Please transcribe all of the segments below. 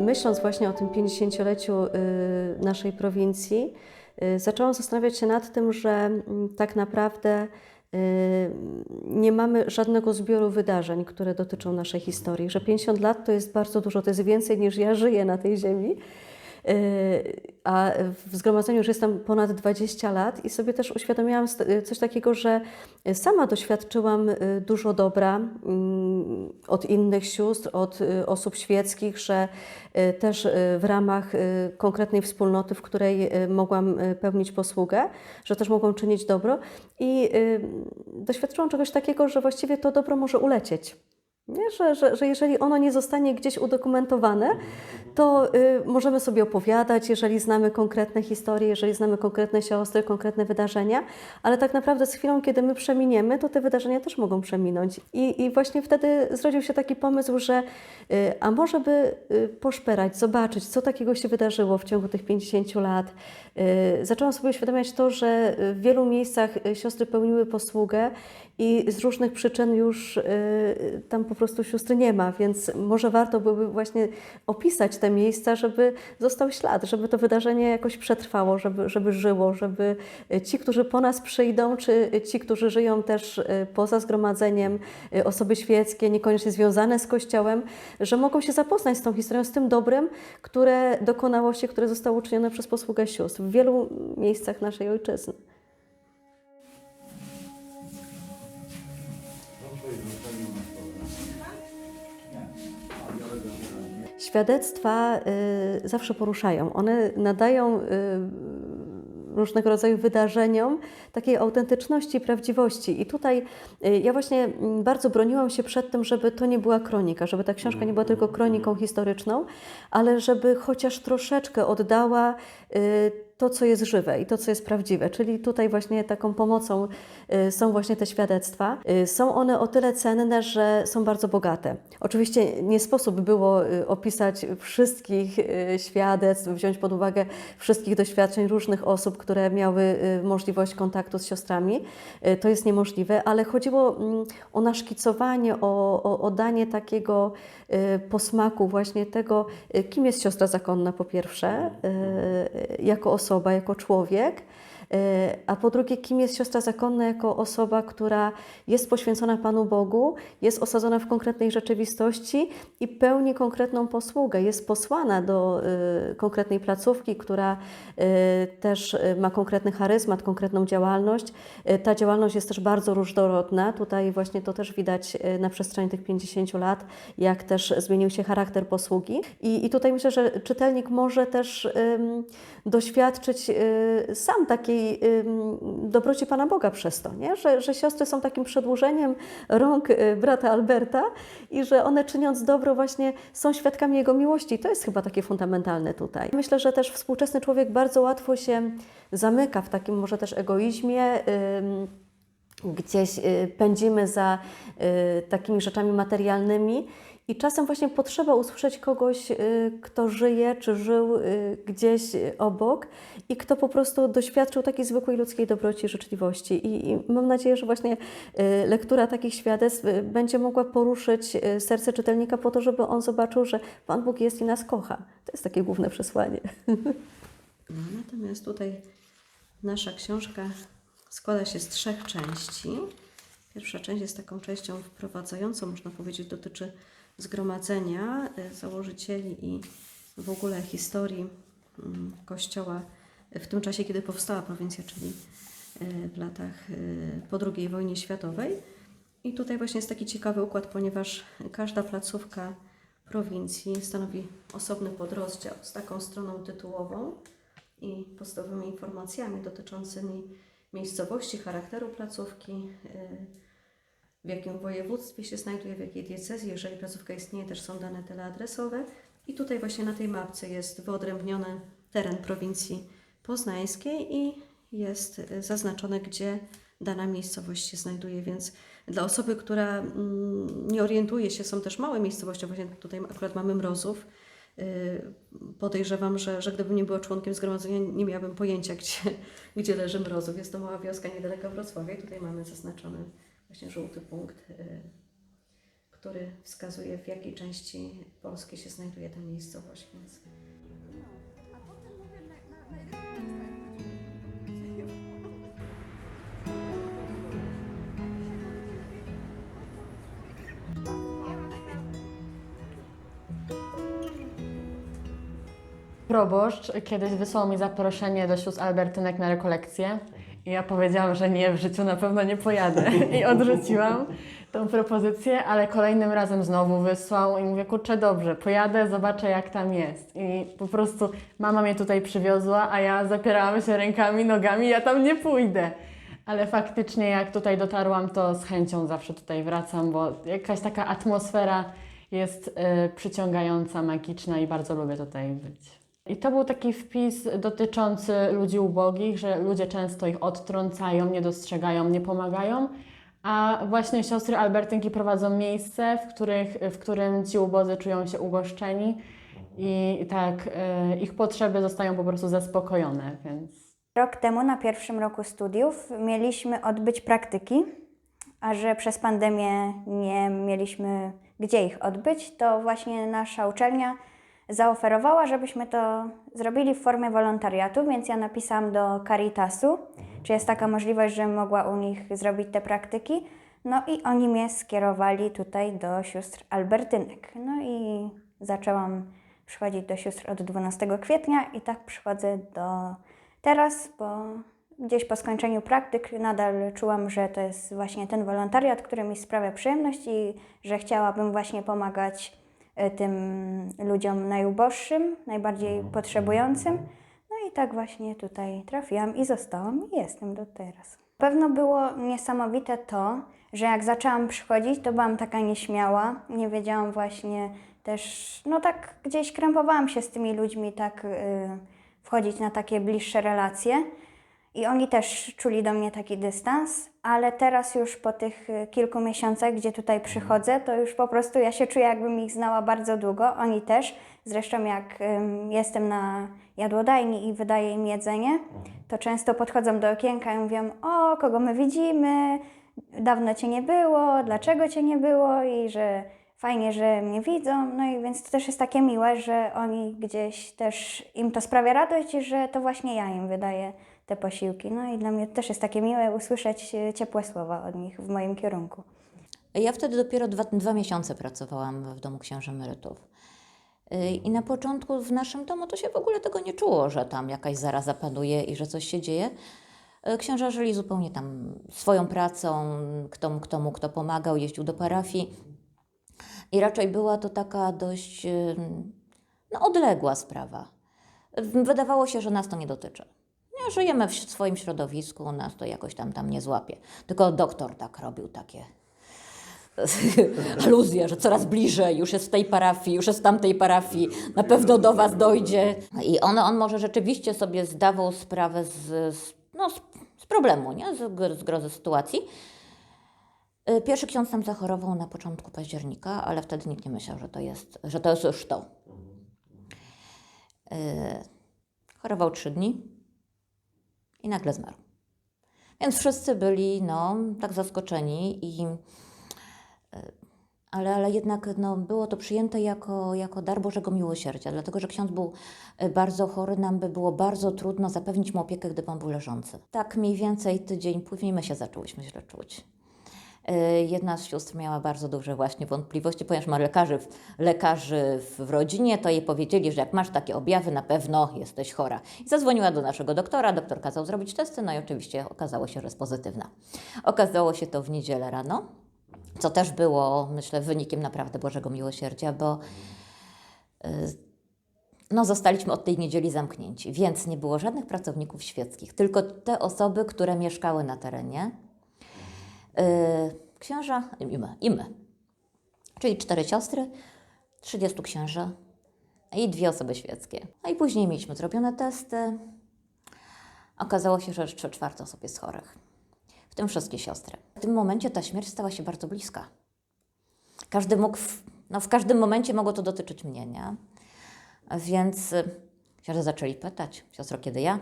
Myśląc właśnie o tym 50-leciu y, naszej prowincji, y, zaczęłam zastanawiać się nad tym, że mm, tak naprawdę y, nie mamy żadnego zbioru wydarzeń, które dotyczą naszej historii. Że 50 lat to jest bardzo dużo, to jest więcej niż ja żyję na tej ziemi. A w zgromadzeniu już jestem ponad 20 lat i sobie też uświadomiłam coś takiego, że sama doświadczyłam y, dużo dobra mm, od innych sióstr, od y, osób świeckich, że y, też w ramach konkretnej wspólnoty, w której mogłam pełnić posługę, że też mogłam czynić dobro i doświadczyłam czegoś takiego, że właściwie to dobro może ulecieć. Nie? Że, że, że jeżeli ono nie zostanie gdzieś udokumentowane, to y, możemy sobie opowiadać, jeżeli znamy konkretne historie, jeżeli znamy konkretne siostry, konkretne wydarzenia, ale tak naprawdę z chwilą, kiedy my przeminiemy, to te wydarzenia też mogą przeminąć. I, i właśnie wtedy zrodził się taki pomysł, że y, a może by y, poszperać, zobaczyć, co takiego się wydarzyło w ciągu tych 50 lat. Y, zaczęłam sobie uświadamiać to, że w wielu miejscach y, siostry pełniły posługę i z różnych przyczyn już y, tam po prostu sióstry nie ma, więc może warto byłoby właśnie opisać te miejsca, żeby został ślad, żeby to wydarzenie jakoś przetrwało, żeby, żeby żyło, żeby ci, którzy po nas przyjdą, czy ci, którzy żyją też y, poza zgromadzeniem, y, osoby świeckie, niekoniecznie związane z Kościołem, że mogą się zapoznać z tą historią, z tym dobrem, które dokonało się, które zostało uczynione przez posługę sióstr w wielu miejscach naszej ojczyzny. Świadectwa y, zawsze poruszają. One nadają y, różnego rodzaju wydarzeniom takiej autentyczności i prawdziwości. I tutaj y, ja właśnie mm, bardzo broniłam się przed tym, żeby to nie była kronika, żeby ta książka nie była tylko kroniką historyczną, ale żeby chociaż troszeczkę oddała y, to, co jest żywe i to, co jest prawdziwe. Czyli tutaj właśnie taką pomocą y, są właśnie te świadectwa. Y, Są one o tyle cenne, że są bardzo bogate. Oczywiście nie sposób było y, opisać wszystkich świadectw, wziąć pod uwagę wszystkich doświadczeń różnych osób, które miały możliwość kontaktu z siostrami. To jest niemożliwe, ale chodziło mm, o naszkicowanie, o, o, o danie takiego posmaku właśnie tego, kim jest siostra zakonna po pierwsze, jako osoba, jako człowiek, a po drugie, kim jest siostra zakonna jako osoba, która jest poświęcona Panu Bogu, jest osadzona w konkretnej rzeczywistości i pełni konkretną posługę, jest posłana do y, konkretnej placówki, która y, też ma konkretny charyzmat, konkretną działalność. Ta działalność jest też bardzo różnorodna. Tutaj właśnie to też widać na przestrzeni tych 50 lat, jak też zmienił się charakter posługi. I, i tutaj myślę, że czytelnik może też doświadczyć sam takiej ym, dobroci Pana Boga przez to, nie? Że, że siostry są takim przedłużeniem rąk y, brata Alberta i że one czyniąc dobro właśnie są świadkami Jego miłości. To jest chyba takie fundamentalne tutaj. Myślę, że też współczesny człowiek bardzo łatwo się zamyka w takim może też egoizmie, gdzieś y, pędzimy za y, takimi rzeczami materialnymi i czasem właśnie potrzeba usłyszeć kogoś, y, kto żyje czy żył y, gdzieś obok i kto po prostu doświadczył takiej zwykłej ludzkiej dobroci i życzliwości. I, mam nadzieję, że właśnie y, lektura takich świadectw będzie mogła poruszyć serce czytelnika po to, żeby on zobaczył, że Pan Bóg jest i nas kocha. To jest takie główne przesłanie. No, natomiast tutaj nasza książka składa się z trzech części. Pierwsza część jest taką częścią wprowadzającą, można powiedzieć, dotyczy zgromadzenia y, założycieli i w ogóle historii mm, Kościoła w tym czasie, kiedy powstała prowincja, czyli y, w latach y, po II wojnie światowej. I tutaj właśnie jest taki ciekawy układ, ponieważ każda placówka prowincji stanowi osobny podrozdział z taką stroną tytułową i podstawowymi informacjami dotyczącymi miejscowości, charakteru placówki, w jakim województwie się znajduje, w jakiej diecezji, jeżeli placówka istnieje, też są dane teleadresowe. I tutaj właśnie na tej mapce jest wyodrębniony teren prowincji poznańskiej i jest y, zaznaczone, gdzie dana miejscowość się znajduje, więc dla osoby, która mm, nie orientuje się, są też małe miejscowości, właśnie tutaj akurat mamy Mrozów, y, podejrzewam, że, że gdybym nie była członkiem zgromadzenia, nie miałabym pojęcia, gdzie, gdzie leży Mrozów. Jest to mała wioska niedaleko Wrocławia i tutaj mamy zaznaczony właśnie żółty punkt, y, który wskazuje, w jakiej części Polski się znajduje ta miejscowość. Więc Proboszcz kiedyś wysłał mi zaproszenie do sióstr Albertynek na rekolekcję i ja powiedziałam, że nie, w życiu na pewno nie pojadę i odrzuciłam tą propozycję, ale kolejnym razem znowu wysłał i mówię, kurczę, dobrze, pojadę, zobaczę jak tam jest. I po prostu mama mnie tutaj przywiozła, a ja zapierałam się rękami, nogami, ja tam nie pójdę. Ale faktycznie jak tutaj dotarłam, to z chęcią zawsze tutaj wracam, bo jakaś taka atmosfera jest y, przyciągająca, magiczna i bardzo lubię tutaj być. I to był taki wpis dotyczący ludzi ubogich, że ludzie często ich odtrącają, nie dostrzegają, nie pomagają, a właśnie siostry Albertynki prowadzą miejsce, w, których, w którym ci ubodzy czują się ugoszczeni i tak y, ich potrzeby zostają po prostu zaspokojone, więc Rok temu, na pierwszym roku studiów, mieliśmy odbyć praktyki, a że przez pandemię nie mieliśmy gdzie ich odbyć, to właśnie nasza uczelnia zaoferowała, żebyśmy to zrobili w formie wolontariatu, więc ja napisałam do Caritasu, czy jest taka możliwość, żebym mogła u nich zrobić te praktyki. No i oni mnie skierowali tutaj do sióstr Albertynek. No i zaczęłam przychodzić do sióstr od 12 kwietnia i tak przychodzę do teraz, bo gdzieś po skończeniu praktyk nadal czułam, że to jest właśnie ten wolontariat, który mi sprawia przyjemność i że chciałabym właśnie pomagać tym ludziom najuboższym, najbardziej potrzebującym. No i tak właśnie tutaj trafiłam i zostałam i jestem do teraz. Pewno było niesamowite to, że jak zaczęłam przychodzić, to byłam taka nieśmiała, nie wiedziałam właśnie też, no tak gdzieś krępowałam się z tymi ludźmi, tak y, wchodzić na takie bliższe relacje. I oni też czuli do mnie taki dystans, ale teraz już po tych y, kilku miesiącach, gdzie tutaj przychodzę, to już po prostu ja się czuję, jakbym ich znała bardzo długo. Oni też. Zresztą jak ym, jestem na jadłodajni i wydaję im jedzenie, to często podchodzą do okienka i mówią, o, kogo my widzimy, dawno Cię nie było, dlaczego Cię nie było i że fajnie, że mnie widzą. No i więc to też jest takie miłe, że oni gdzieś też, im to sprawia radość, że to właśnie ja im wydaję te posiłki. No i dla mnie też jest takie miłe usłyszeć e, ciepłe słowa od nich w moim kierunku. Ja wtedy dopiero dwa, dwa miesiące pracowałam w domu księży emerytów. Y, I na początku w naszym domu to się w ogóle tego nie czuło, że tam jakaś zaraza panuje i że coś się dzieje. Y, Księża żyli zupełnie tam swoją pracą, kto, kto mógł, kto pomagał, jeździł do parafii. I raczej była to taka dość no, odległa sprawa. Wydawało się, że nas to nie dotyczy. Nie, żyjemy w swoim środowisku, nas to jakoś tam, tam nie złapie. Tylko doktor tak robił takie aluzje, że coraz bliżej, już jest w tej parafii, już jest w tamtej parafii, na pewno do Was dojdzie. I on, on może rzeczywiście sobie zdawał sprawę z, z, no, z, z problemu, nie? Z, z grozy sytuacji. Y, Pierwszy ksiądz tam zachorował na początku października, ale wtedy nikt nie myślał, że to jest, że to jest już to. Y, Chorował trzy dni i nagle zmarł. Więc wszyscy byli no, tak zaskoczeni, i, y, ale, ale jednak no, było to przyjęte jako, jako dar Bożego Miłosierdzia, dlatego że ksiądz był y, bardzo chory, nam by było bardzo trudno zapewnić mu opiekę, gdyby on był leżący. Tak mniej więcej tydzień później my się zaczęłyśmy źle czuć. Y, Jedna z sióstr miała bardzo duże właśnie wątpliwości, ponieważ ma lekarzy, lekarzy w, rodzinie, to jej powiedzieli, że jak masz takie objawy, na pewno jesteś chora. I zadzwoniła do naszego doktora, doktor kazał zrobić testy, no i oczywiście okazało się, że jest pozytywna. Okazało się to w niedzielę rano, co też było, myślę, wynikiem naprawdę Bożego Miłosierdzia, bo y, no, zostaliśmy od tej niedzieli zamknięci, więc nie było żadnych pracowników świeckich, tylko te osoby, które mieszkały na terenie, księża i my, i my. Czyli cztery siostry, 30 księży i dwie osoby świeckie. No i później mieliśmy zrobione testy. Okazało się, że jeszcze czwarte osób jest chorych, w tym wszystkie siostry. W tym momencie ta śmierć stała się bardzo bliska. Każdy mógł, w, no w każdym momencie mogło to dotyczyć mnie, nie? Więc y, księża zaczęli pytać, siostro, kiedy ja?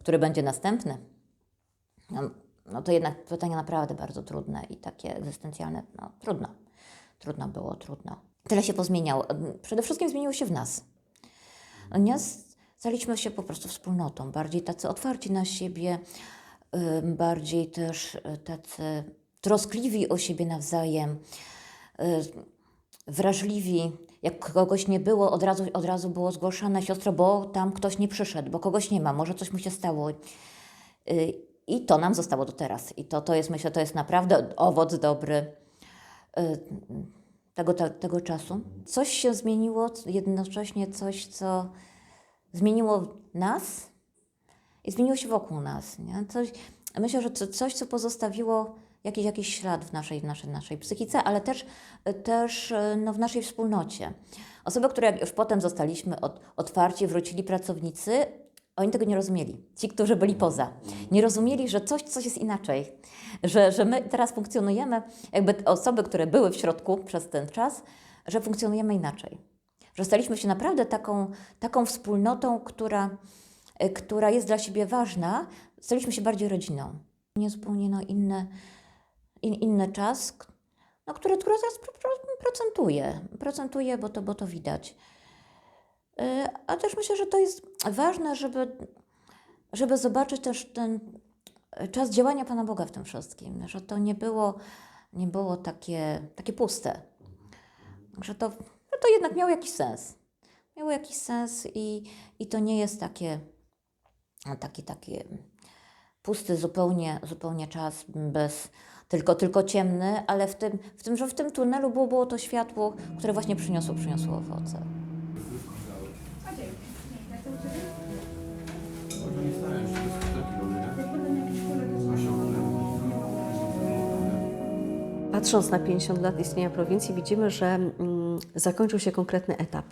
Który będzie następny? No, no to jednak pytania naprawdę bardzo trudne i takie egzystencjalne, no trudno. Trudno było, trudno. Tyle się pozmieniało. Przede wszystkim zmieniło się w nas. Nie? Staliśmy się po prostu wspólnotą, bardziej tacy otwarci na siebie, bardziej też y, tacy troskliwi o siebie nawzajem, y, wrażliwi. Jak kogoś nie było, od razu, od razu było zgłaszane siostro, bo tam ktoś nie przyszedł, bo kogoś nie ma, może coś mu się stało. Y, I to nam zostało do teraz. I to, to jest, myślę, to jest naprawdę owoc dobry y, tego, te, tego czasu. Coś się zmieniło, jednocześnie coś, co zmieniło nas i zmieniło się wokół nas. Nie? Coś, myślę, że to coś, co pozostawiło jakiś, jakiś ślad w naszej, w naszej, naszej psychice, ale też, też e, no, w naszej wspólnocie. Osoby, które już potem zostaliśmy od, otwarci, wrócili pracownicy, oni tego nie rozumieli. Ci, którzy byli poza. Nie rozumieli, że coś, coś jest inaczej. Że, że my teraz funkcjonujemy, jakby osoby, które były w środku przez ten czas, że funkcjonujemy inaczej. Że staliśmy się naprawdę taką, taką wspólnotą, która, e, która jest dla siebie ważna. Staliśmy się bardziej rodziną. Nie zupełnie no, inny, in, inny czas, no, który, który pro, procentuje. Procentuje, bo to, bo to widać. E, A też myślę, że to jest ważne, żeby, żeby zobaczyć też ten czas działania Pana Boga w tym wszystkim, że to nie było, nie było takie, takie puste, że to, że to jednak miało jakiś sens. Miało jakiś sens i, i to nie jest takie, taki, taki pusty zupełnie, zupełnie czas bez, tylko, tylko ciemny, ale w tym, w tym, że w tym tunelu było, było to światło, które właśnie przyniosło, przyniosło owoce. Patrząc na 50 lat istnienia prowincji, widzimy, że mm, zakończył się konkretny etap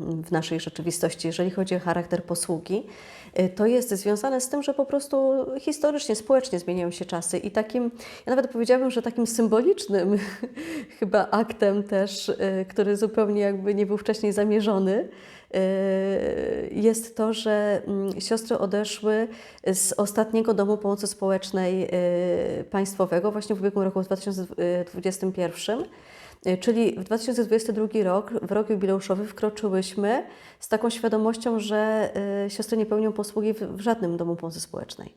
mm, w naszej rzeczywistości. Jeżeli chodzi o charakter posługi, y, to jest związane z tym, że po prostu historycznie, społecznie zmieniają się czasy i takim, ja nawet powiedziałabym, że takim symbolicznym chyba aktem też, y, który zupełnie jakby nie był wcześniej zamierzony, jest to, że mm, siostry odeszły z ostatniego domu pomocy społecznej y, państwowego właśnie w ubiegłym roku, w 2021. Y, Czyli w 2022 rok, w rok jubileuszowy, wkroczyłyśmy z taką świadomością, że siostry nie pełnią posługi w żadnym domu pomocy społecznej.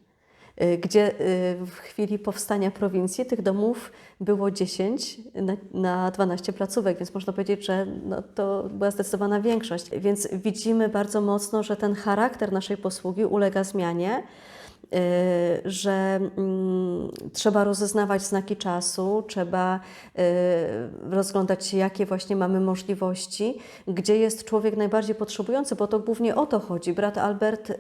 Y, Gdzie y, w chwili powstania prowincji tych domów było 10 na, na 12 placówek, więc można powiedzieć, że no, to była zdecydowana większość. Więc widzimy bardzo mocno, że ten charakter naszej posługi ulega zmianie. Y, że mm, trzeba rozeznawać znaki czasu, trzeba y, rozglądać się, jakie właśnie mamy możliwości, gdzie jest człowiek najbardziej potrzebujący, bo to głównie o to chodzi. Brat Albert y,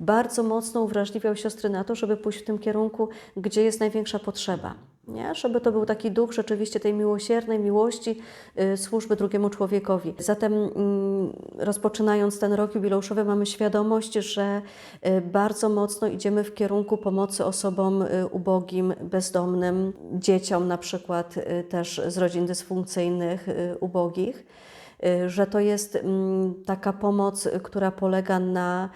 bardzo mocno uwrażliwiał siostry na to, żeby pójść w tym kierunku, gdzie jest największa potrzeba. Nie? Żeby to był taki duch rzeczywiście tej miłosiernej miłości y, służby drugiemu człowiekowi. Zatem mm, rozpoczynając ten rok jubileuszowy mamy świadomość, że y, bardzo mocno idziemy w kierunku pomocy osobom y, ubogim, bezdomnym, dzieciom na przykład też z rodzin dysfunkcyjnych, ubogich, że to jest mm, taka pomoc, która polega na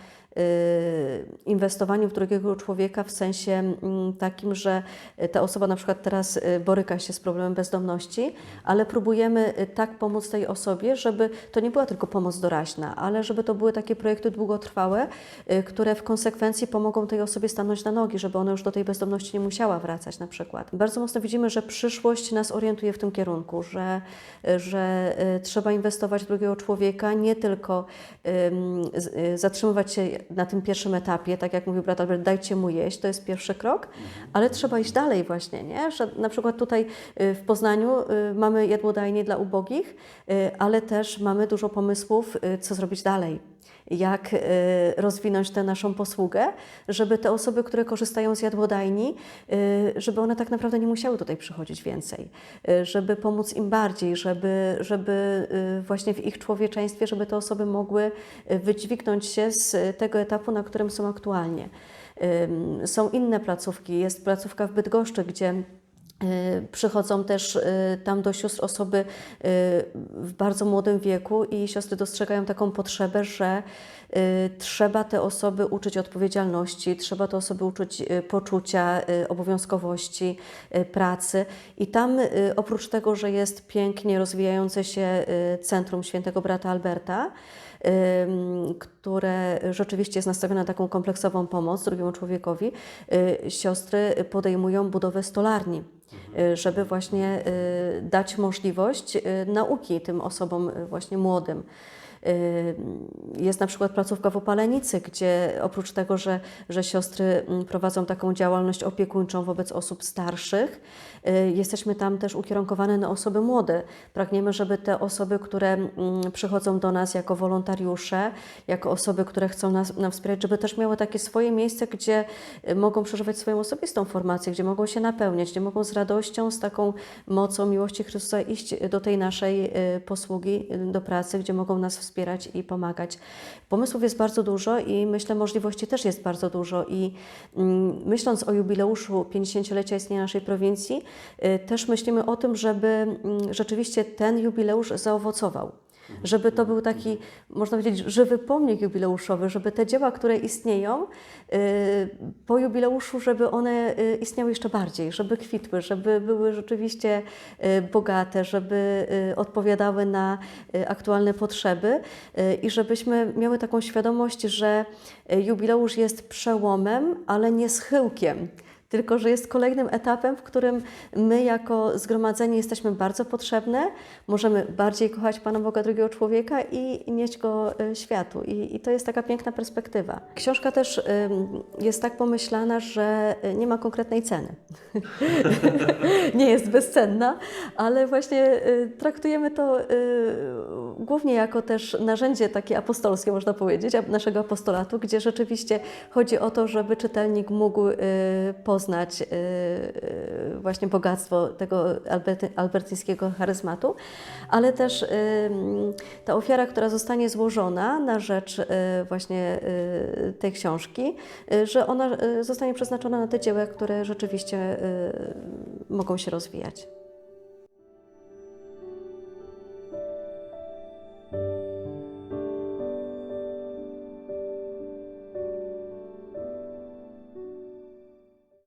inwestowaniu w drugiego człowieka w sensie mm, takim, że y, ta osoba na przykład teraz y, boryka się z problemem bezdomności, ale próbujemy y, tak pomóc tej osobie, żeby to nie była tylko pomoc doraźna, ale żeby to były takie projekty długotrwałe, y, które w konsekwencji pomogą tej osobie stanąć na nogi, żeby ona już do tej bezdomności nie musiała wracać na przykład. Bardzo mocno widzimy, że przyszłość nas orientuje w tym kierunku, że, y, że y, trzeba inwestować w drugiego człowieka, nie tylko y, zatrzymywać się na tym pierwszym etapie, tak jak mówił brat Albert, dajcie mu jeść, to jest pierwszy krok, ale trzeba iść dalej właśnie, nie? Że na przykład tutaj y, w Poznaniu y, mamy jadłodajnie dla ubogich, y, ale też mamy dużo pomysłów, co zrobić dalej. Jak y, rozwinąć tę naszą posługę, żeby te osoby, które korzystają z jadłodajni, y, żeby one tak naprawdę nie musiały tutaj przychodzić więcej, y, żeby pomóc im bardziej, żeby, żeby właśnie w ich człowieczeństwie, żeby te osoby mogły wydźwignąć się z tego etapu, na którym są aktualnie. Są inne placówki, jest placówka w Bydgoszczy, gdzie Przychodzą też y, tam do sióstr osoby y, w bardzo młodym wieku i siostry dostrzegają taką potrzebę, że y, trzeba te osoby uczyć odpowiedzialności, trzeba te osoby uczyć y, poczucia, y, obowiązkowości, y, pracy. I tam y, oprócz tego, że jest pięknie rozwijające się y, Centrum Świętego Brata Alberta, które rzeczywiście jest nastawione na taką kompleksową pomoc drugiemu człowiekowi, y, siostry podejmują budowę stolarni, y, żeby właśnie y, dać możliwość y, nauki tym osobom y, właśnie młodym. Jest na przykład placówka w Opalenicy, gdzie oprócz tego, że, że siostry mm, prowadzą taką działalność opiekuńczą wobec osób starszych, y, jesteśmy tam też ukierunkowane na osoby młode. Pragniemy, żeby te osoby, które mm, przychodzą do nas jako wolontariusze, jako osoby, które chcą nas, nam wspierać, żeby też miały takie swoje miejsce, gdzie y, mogą przeżywać swoją osobistą formację, gdzie mogą się napełniać, gdzie mogą z radością, z taką mocą miłości Chrystusa iść do tej naszej y, posługi, do pracy, gdzie mogą nas wspierać i pomagać. Pomysłów jest bardzo dużo i myślę, możliwości też jest bardzo dużo. I mm, myśląc o jubileuszu 50-lecia istnienia naszej prowincji, y, też myślimy o tym, żeby mm, rzeczywiście ten jubileusz zaowocował. Żeby to był taki, można powiedzieć, żywy pomnik jubileuszowy, żeby te dzieła, które istnieją y, po jubileuszu, żeby one y, istniały jeszcze bardziej, żeby kwitły, żeby były rzeczywiście y, bogate, żeby odpowiadały na aktualne potrzeby i żebyśmy miały taką świadomość, że jubileusz jest przełomem, ale nie schyłkiem tylko że jest kolejnym etapem, w którym my jako zgromadzenie jesteśmy bardzo potrzebne, możemy bardziej kochać Pana Boga, drugiego człowieka i, nieść Go y, światu. I, I to jest taka piękna perspektywa. Książka też jest tak pomyślana, że y, nie ma konkretnej ceny. nie jest bezcenna, ale właśnie y, traktujemy to głównie jako też narzędzie takie apostolskie, można powiedzieć, naszego apostolatu, gdzie rzeczywiście chodzi o to, żeby czytelnik mógł y, poznać y, y, właśnie bogactwo tego alberty, albertyńskiego charyzmatu, ale też y, ta ofiara, która zostanie złożona na rzecz właśnie tej książki, że ona zostanie przeznaczona na te dzieła, które rzeczywiście mogą się rozwijać.